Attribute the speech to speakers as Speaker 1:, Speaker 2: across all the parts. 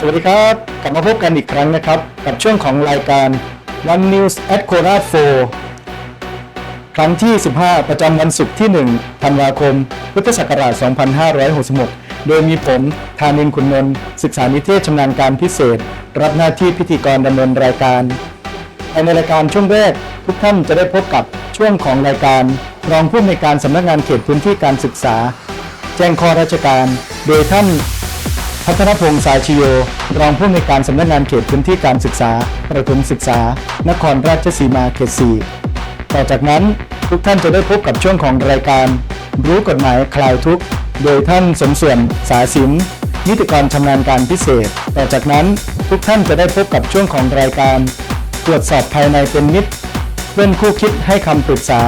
Speaker 1: สวัสดีครับ กลับมาพบกันอีกครั้งนะครับ กับช่วงของรายการ One News at k o r a 4ครั้งที่ 15 ประจำวันศุกร์ที่1ธันวาคม พุทธศักราช 2566 โดยมีผมธานินขุนนนท์ศึกษานิเทศชำนาญการพิเศษ รับหน้าที่พิธีกรดำเนินรายการในรายการช่วงแรก ทุกท่านจะได้พบกับช่วงของรายการ รองผู้อำนวยการสำนักงานเขตพื้นที่การศึกษา แจ้งข้อราชการ โดยท่าน พัฒนพงษ์สายชโย รองผู้อำนวยการสำนักงานเขตพื้นที่การศึกษา ประถมศึกษา นครราชสีมาเขต4ต่อจากนั้นทุกท่านจะได้พบกับช่วงของรายการ รู้กฎหมายคลายทุกข์ โดยท่านสมส่วนสาสินนิติกรชำนาญการพิเศษ ต่อจากนั้นทุกท่านจะได้พบกับช่วงของรายการ ตรวจสอบภายในเป็นมิตร เพื่อนคู่คิดให้คำปรึกษา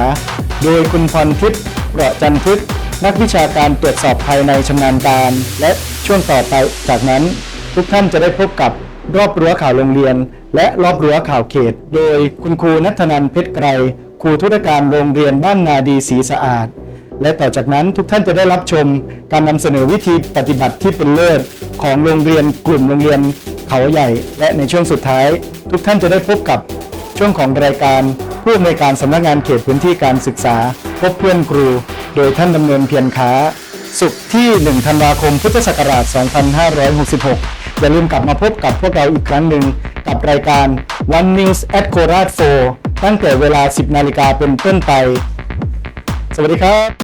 Speaker 1: โดยคุณพรทิพย์เประจันทึกนักวิชาการตรวจสอบภายในชำนาญการ และ ช่วงต่อไป จากนั้นทุกท่านจะได้พบกับรอบรั้วข่าวโรงเรียน และรอบรั้วข่าวเขต โดยคุณครูนัทนันเพชรไกรครูธุรการโรงเรียนบ้านนาดีศรีสะอาด และต่อจากนั้นทุกท่านจะได้รับชมการนำเสนอวิธีปฏิบัติที่เป็นเลิศของโรงเรียนกลุ่มโรงเรียนเขาใหญ่ และในช่วงสุดท้าย ทุกท่านจะได้พบกับช่วงของรายการผู้อำนวยการสำนักงานเขตพื้นที่การศึกษา พบเพื่อนครู โดยท่านดำเนินเพียรค้า สุขที่ 1 ธันวาคม พุทธศักราช 2566 อย่าลืมกลับมาพบกับพวกเราอีกครั้งหนึ่งกับรายการ One News at k o r a t 4ตั้งแต่เวลา 10 นาฬิกาเป็นต้นไป สวัสดีครับ